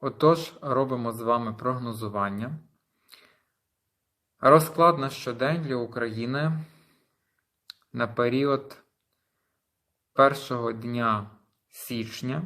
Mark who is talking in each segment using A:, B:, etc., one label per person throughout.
A: Отож, робимо з вами прогнозування. Розклад на щодень для України на період першого дня січня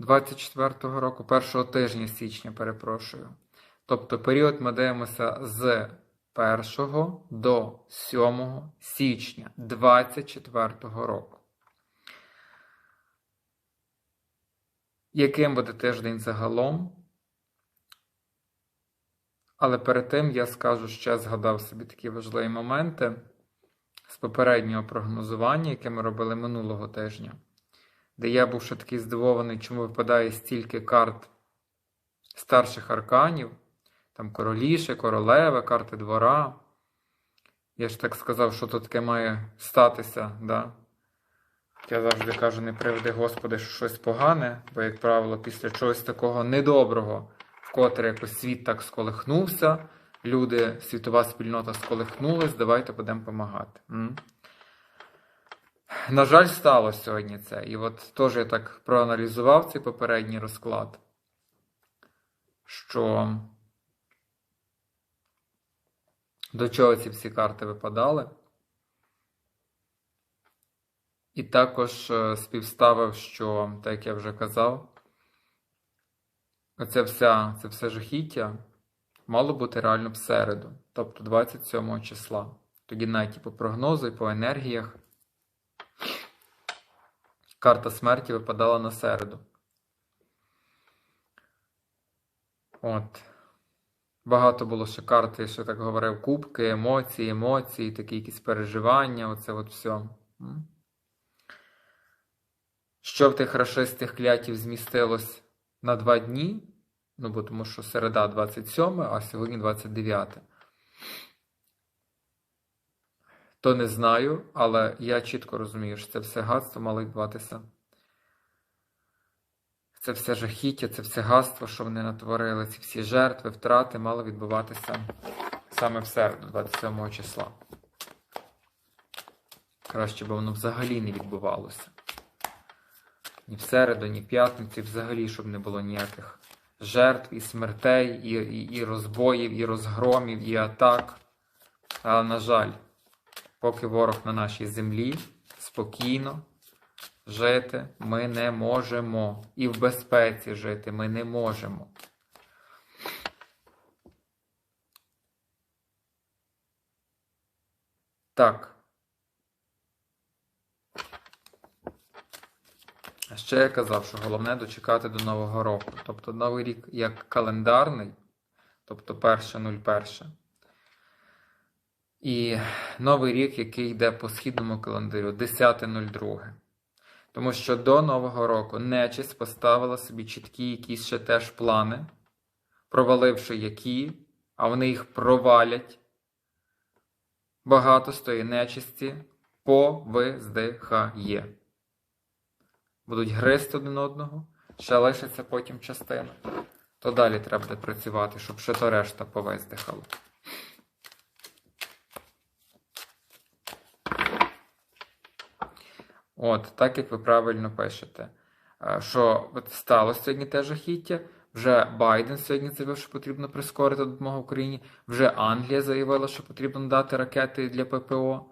A: 24-го року, першого тижня січня, перепрошую. Тобто період ми дивимося з 1 до 7 січня 24 року. Яким буде тиждень загалом? Але перед тим я скажу, ще згадав собі такі важливі моменти з попереднього прогнозування, яке ми робили минулого тижня, де я був ще такий здивований, чому випадає стільки карт старших арканів, там короліші, королеви, карти двора. Я ж так сказав, що тут таке має статися. Да? Я завжди кажу, не приведи Господи, що щось погане, бо, як правило, після чогось такого недоброго, вкотре якось світ так сколихнувся, люди, світова спільнота сколихнулась, давайте будемо допомагати. На жаль, сталося сьогодні це. І от теж я так проаналізував цей попередній розклад, що до чого ці всі карти випадали. І також е, співставив, що, так як я вже казав, оце вся, це все жахіття мало бути реально в середу, тобто 27 числа. Тоді навіть і по прогнозу, і по енергіях. Карта смерті випадала на середу. От. Багато було ще карт, я ще так говорив, кубки, емоції, емоції, такі якісь переживання, оце от все. Що в тих рашистих клятів змістилось на два дні, ну бо тому що середа 27, а сьогодні 29. То не знаю, але я чітко розумію, що це все гадство мало відбуватися. Це все жахіття, це все гадство, що вони натворили, ці всі жертви, втрати мало відбуватися саме в середу, 27 числа. Краще б воно взагалі не відбувалося. Ні в середу, ні в п'ятницю, взагалі, щоб не було ніяких жертв і смертей, і, і, і розбоїв, і розгромів, і атак. Але, на жаль, поки ворог на нашій землі спокійно жити ми не можемо. І в безпеці жити ми не можемо. Так. Ще я казав, що головне дочекати до Нового року. Тобто Новий рік як календарний, тобто 1.01. І Новий рік, який йде по східному календарю, 10.02. Тому що до Нового року нечисть поставила собі чіткі якісь ще теж плани, проваливши які, а вони їх провалять. Багато з тої нечисті повиздихає. Будуть гризти один одного, ще лишиться потім частина. То далі треба буде працювати, щоб ще то решта повиздихало. От, так як ви правильно пишете, що от сталося сьогодні те жахіття. Вже Байден сьогодні заявив, що потрібно прискорити допомогу Україні. Вже Англія заявила, що потрібно дати ракети для ППО.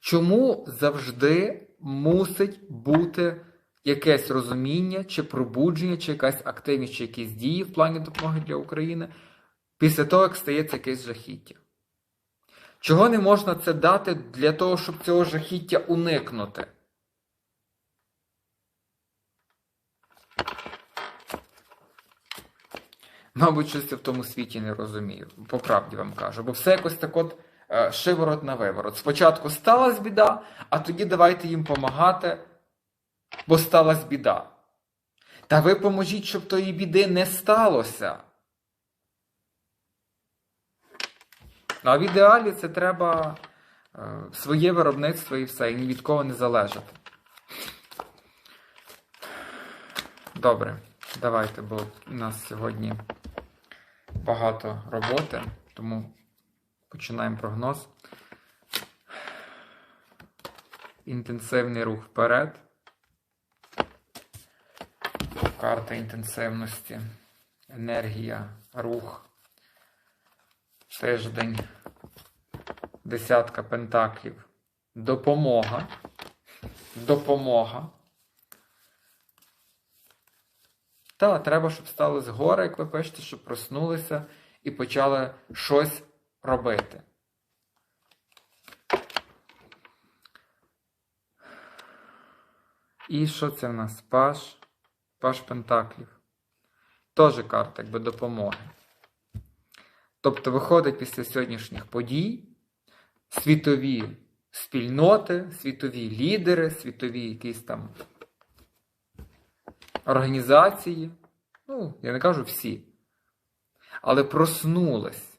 A: Чому завжди мусить бути якесь розуміння, чи пробудження, чи якась активність, чи якісь дії в плані допомоги для України після того, як стається якесь жахіття? Чого не можна це дати для того, щоб цього жахіття уникнути? Мабуть, щось в тому світі не розумію. По правді вам кажу. Бо все якось так от шиворот на виворот. Спочатку сталася біда, а тоді давайте їм допомагати, бо сталася біда. Та ви поможіть, щоб тої біди не сталося. А в ідеалі це треба е, своє виробництво і все, і ні від кого не залежати. Добре, давайте, бо у нас сьогодні багато роботи, тому починаємо прогноз. Інтенсивний рух вперед. карта інтенсивності, енергія, рух, тиждень, десятка пентаклів, допомога, допомога. Та, треба, щоб стали згори, як ви пишете, щоб проснулися і почали щось робити. І що це в нас? Паш, Паш Пентаклів. Теж карта якби допомоги. Тобто виходить після сьогоднішніх подій світові спільноти, світові лідери, світові якісь там організації. Ну, я не кажу всі. Але проснулись.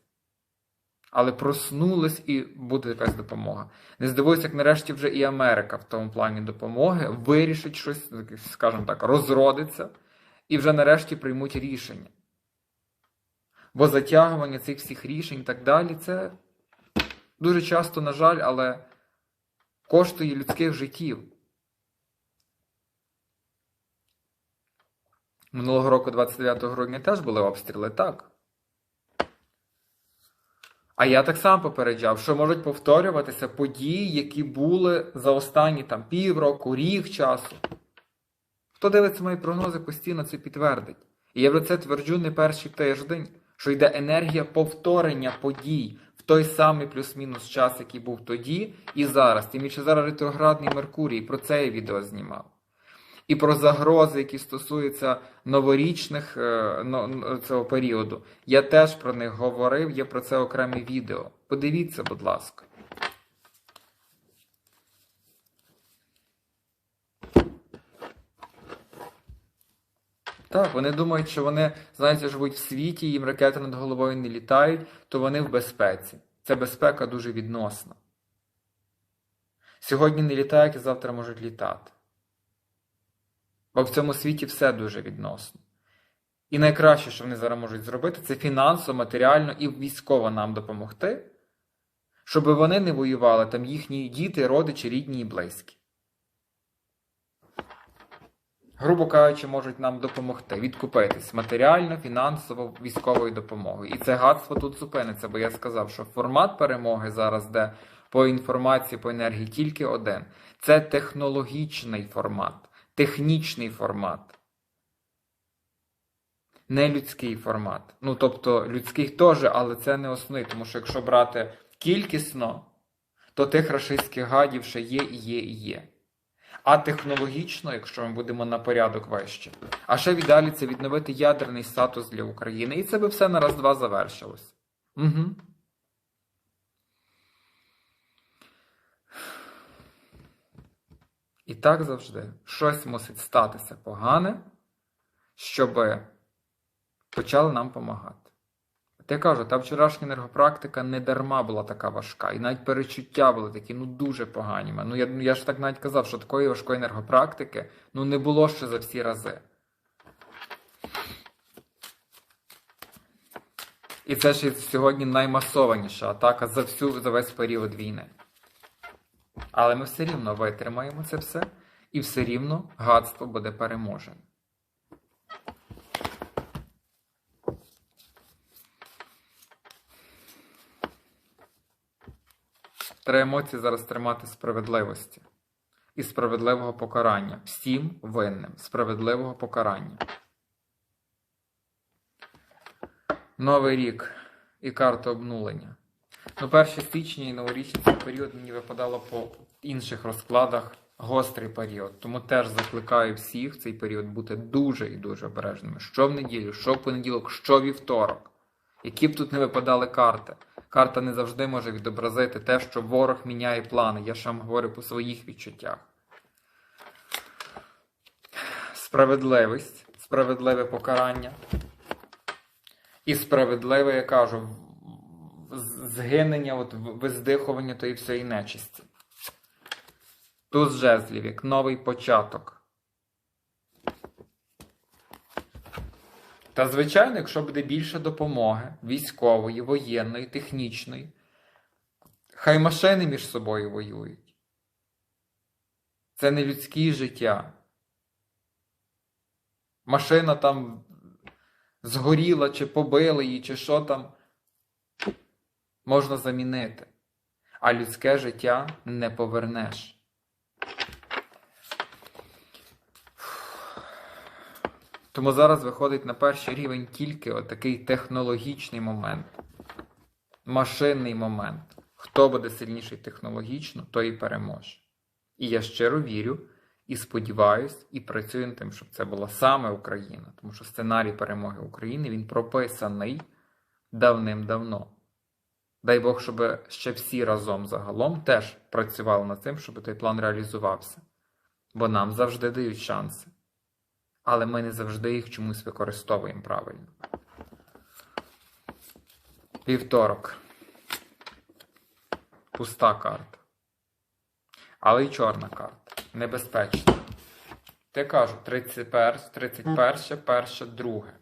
A: Але проснулись і буде якась допомога. Не здивуюся, як нарешті вже і Америка в тому плані допомоги вирішить щось, скажімо так, розродиться, і вже нарешті приймуть рішення. Бо затягування цих всіх рішень і так далі, це дуже часто, на жаль, але коштує людських життів. Минулого року, 29 грудня, теж були обстріли, так. А я так само попереджав, що можуть повторюватися події, які були за останні там півроку, рік часу. Хто дивиться мої прогнози, постійно це підтвердить. І я про це тверджу не перший тиждень, що йде енергія повторення подій в той самий плюс-мінус час, який був тоді і зараз. Тим більше зараз ретроградний Меркурій, про це я відео знімав. І про загрози, які стосуються новорічних е, цього періоду. Я теж про них говорив, є про це окреме відео. Подивіться, будь ласка. Так, вони думають, що вони, знаєте, живуть в світі, їм ракети над головою не літають, то вони в безпеці. Ця безпека дуже відносна. Сьогодні не літають, а завтра можуть літати. Бо в цьому світі все дуже відносно. І найкраще, що вони зараз можуть зробити, це фінансово, матеріально і військово нам допомогти, щоб вони не воювали там їхні діти, родичі, рідні і близькі. Грубо кажучи, можуть нам допомогти відкупитись матеріально, фінансово, військовою допомогою. І це гадство тут зупиниться, бо я сказав, що формат перемоги зараз, де по інформації, по енергії тільки один. Це технологічний формат технічний формат. Не людський формат. Ну, тобто, людський теж, але це не основний, тому що якщо брати кількісно, то тих рашистських гадів ще є і є і є. А технологічно, якщо ми будемо на порядок вище. А ще віддалі це відновити ядерний статус для України. І це би все на раз-два завершилось. Угу. І так завжди щось мусить статися погане, щоб почали нам допомагати. От я кажу, та вчорашня енергопрактика не дарма була така важка. І навіть перечуття були такі, ну дуже погані. Ну я я ж так навіть казав, що такої важкої енергопрактики ну, не було ще за всі рази. І це ж сьогодні наймасованіша атака за всю за весь період війни. Але ми все рівно витримаємо це все, і все рівно гадство буде переможене. Треба емоції зараз тримати справедливості і справедливого покарання. Всім винним справедливого покарання. Новий рік і карта обнулення. Ну, 1 січня і новорічний цей період мені випадало по інших розкладах гострий період. Тому теж закликаю всіх в цей період бути дуже і дуже обережними. Що в неділю, що в понеділок, що вівторок. Які б тут не випадали карти. Карта не завжди може відобразити те, що ворог міняє плани. Я ж вам говорю по своїх відчуттях. Справедливість, справедливе покарання. І справедливе, я кажу, згинення, от виздихування тої всієї нечисті. Туз жезлів, як новий початок. Та, звичайно, якщо буде більше допомоги військової, воєнної, технічної, хай машини між собою воюють. Це не людське життя. машина там згоріла, чи побили її, чи що там, можна замінити. А людське життя не повернеш. Тому зараз виходить на перший рівень тільки отакий технологічний момент, машинний момент. Хто буде сильніший технологічно, той і переможе. І я щиро вірю і сподіваюсь, і працюю над тим, щоб це була саме Україна, тому що сценарій перемоги України він прописаний давним-давно. Дай Бог, щоб ще всі разом загалом теж працювали над тим, щоб той план реалізувався. Бо нам завжди дають шанси. Але ми не завжди їх чомусь використовуємо правильно. Вівторок. Пуста карта. Але й чорна карта. Небезпечна. Ти кажу, 31, 31, перше, друге.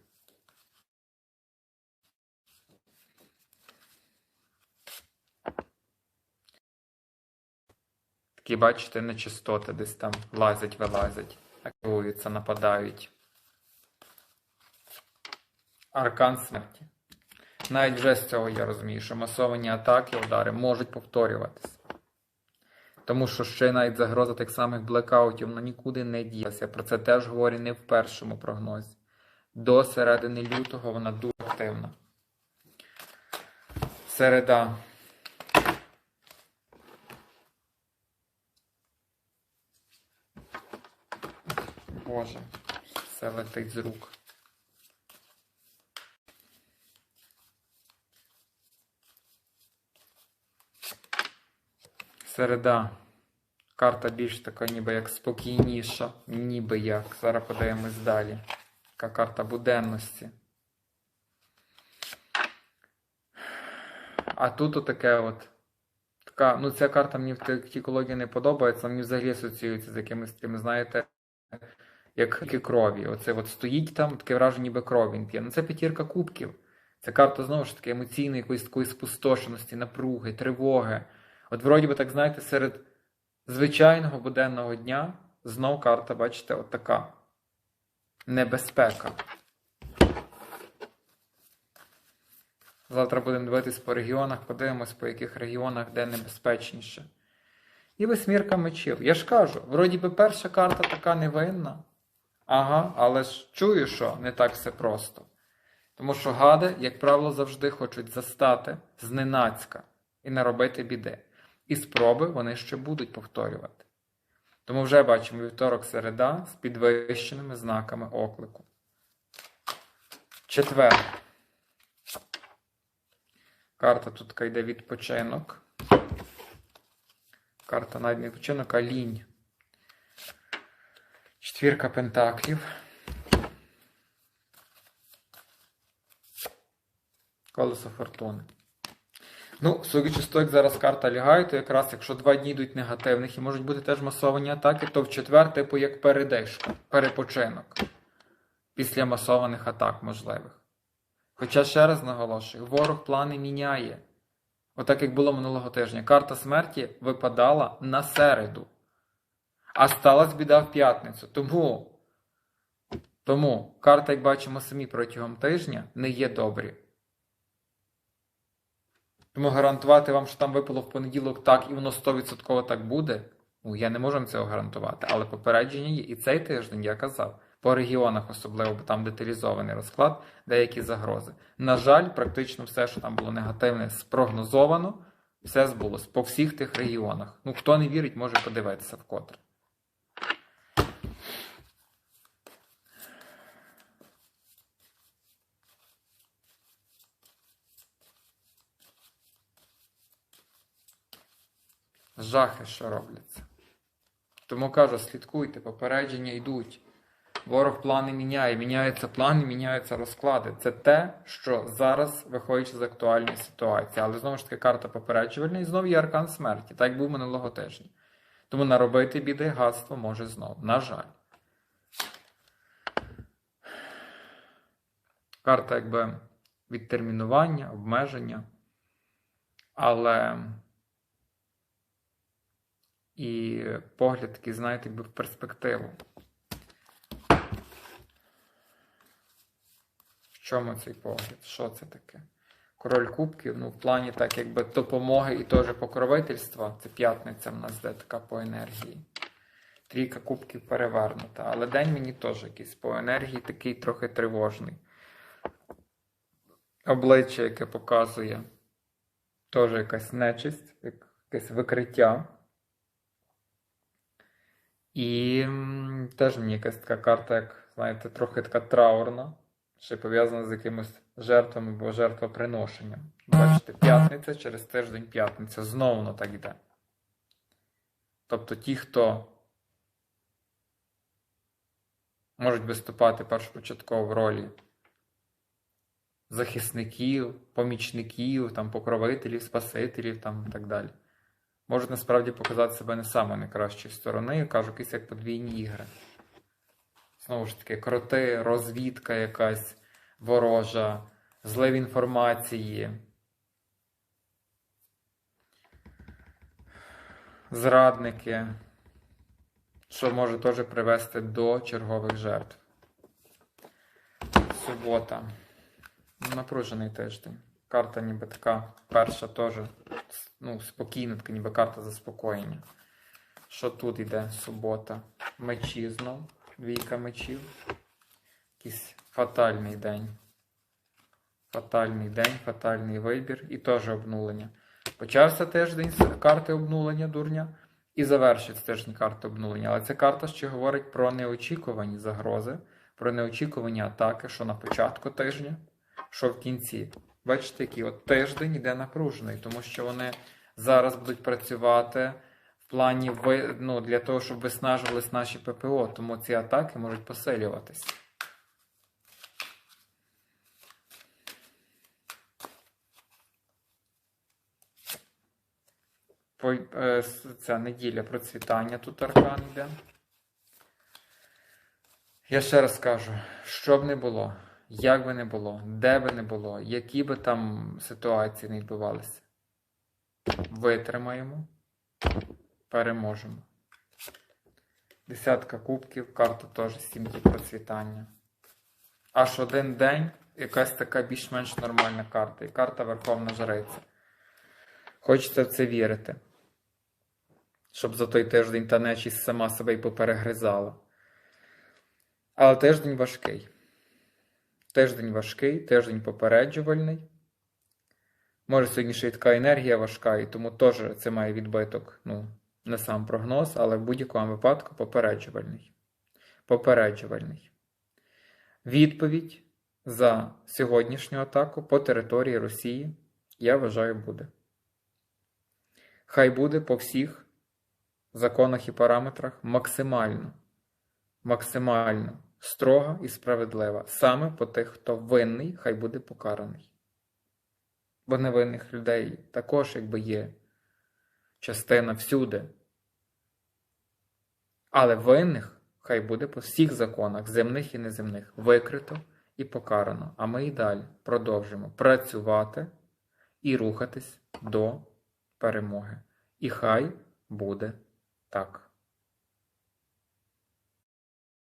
A: Такі, бачите, нечистоти десь там лазять, вилазять, активуються, нападають. Аркан смерті. Навіть вже з цього я розумію, що масовані атаки, удари можуть повторюватися. Тому що ще навіть загроза тих самих блекаутів вона нікуди не ділася. Про це теж говорю не в першому прогнозі. До середини лютого вона дуже активна. Середа. Боже, все летить з рук. Середа. Карта більш така, ніби як спокійніша, ніби як. Зараз подивимось далі. Така карта буденності. А тут отаке от. Така, ну ця карта мені в тіктології не подобається, мені взагалі асоціюється з якимись такими, знаєте, як тільки крові. Оце от стоїть там, таке враження, ніби кров він п'є. Ну це п'ятірка кубків. Це карта знову ж таки емоційної якоїсь такої спустошеності, напруги, тривоги. От, вроді би, так знаєте, серед звичайного буденного дня знов карта, бачите, от така. Небезпека. Завтра будемо дивитись по регіонах, подивимось, по яких регіонах де небезпечніше. І восьмірка мечів. Я ж кажу, вроді би перша карта така невинна. Ага, але ж чую, що не так все просто. Тому що гади, як правило, завжди хочуть застати зненацька і наробити біди. І спроби вони ще будуть повторювати. Тому вже бачимо вівторок середа з підвищеними знаками оклику. Четвер. Карта тут йде відпочинок. Карта навіть не відпочинок, а лінь. Четвірка пентаклів. Колесо фортуни. Ну, судячи з того, як зараз карта лягає, то якраз якщо два дні йдуть негативних і можуть бути теж масовані атаки, то в четвер, типу, як передишка, перепочинок після масованих атак можливих. Хоча, ще раз наголошую, ворог плани міняє. Отак, як було минулого тижня. Карта смерті випадала на середу, а сталася біда в п'ятницю. Тому, тому карта, як бачимо самі протягом тижня, не є добрі. Тому гарантувати вам, що там випало в понеділок так, і воно 100% так буде. Ну, я не можу вам цього гарантувати, але попередження є. І цей тиждень я казав. По регіонах, особливо, бо там деталізований розклад, деякі загрози. На жаль, практично все, що там було негативне, спрогнозовано, все збулось по всіх тих регіонах. Ну, хто не вірить, може подивитися вкотре. Жахи, що робляться. Тому кажу, слідкуйте, попередження йдуть. Ворог плани міняє, міняються плани, міняються розклади. Це те, що зараз виходячи з актуальної ситуації. Але знову ж таки карта попереджувальна і знову є аркан смерті, так був минулого тижня. Тому наробити біди гадство може знову. На жаль. Карта якби відтермінування, обмеження. Але і погляд такий, знаєте, якби в перспективу. чому цей погляд? Що це таке? Король кубків, ну, в плані так, якби допомоги і теж покровительства. Це п'ятниця в нас де така по енергії. Трійка кубків перевернута. Але день мені теж якийсь по енергії такий трохи тривожний. Обличчя, яке показує теж якась нечисть, якесь викриття. І теж мені якась така карта, як, знаєте, трохи така траурна, ще пов'язана з якимось жертвами або жертвоприношенням. Бачите, п'ятниця через тиждень п'ятниця. Знову воно так йде. Тобто ті, хто можуть виступати першопочатково в ролі захисників, помічників, там, покровителів, спасителів там, і так далі. Можуть насправді показати себе не саме найкращої сторони, кажу, якісь як подвійні ігри. Знову ж таки, кроти, розвідка якась ворожа, злив інформації. Зрадники, що може теж привести до чергових жертв. Субота. Напружений тиждень. Карта ніби така перша теж ну, спокійна, така ніби карта заспокоєння. Що тут йде субота? Мечі знов, двійка мечів. Якийсь фатальний день. Фатальний день, фатальний вибір і теж обнулення. Почався тиждень з карти обнулення дурня і завершиться тиждень карти обнулення. Але ця карта ще говорить про неочікувані загрози, про неочікувані атаки, що на початку тижня, що в кінці. Бачите, який от тиждень йде напружений, тому що вони зараз будуть працювати в плані ну, для того, щоб виснажувались наші ППО, тому ці атаки можуть посилюватись. По, е, ця неділя процвітання тут аркан йде. Я ще раз кажу, що б не було, як би не було, де би не було, які би там ситуації не відбувалися. Витримаємо, переможемо. Десятка кубків, карта теж сім'ї процвітання. Аж один день якась така більш-менш нормальна карта. І карта Верховна Жриця. Хочеться в це вірити. Щоб за той тиждень та нечість сама себе й поперегризала. Але тиждень важкий. Тиждень важкий, тиждень попереджувальний. Може, сьогодні ще й така енергія важка, і тому теж це має відбиток. Ну, не сам прогноз, але в будь-якому випадку попереджувальний. Попереджувальний. Відповідь за сьогоднішню атаку по території Росії, я вважаю, буде. Хай буде по всіх законах і параметрах максимально, максимально строга і справедлива. Саме по тих, хто винний, хай буде покараний. Бо невинних людей також, якби є частина всюди. Але винних хай буде по всіх законах, земних і неземних, викрито і покарано. А ми і далі продовжимо працювати і рухатись до перемоги. І хай буде так.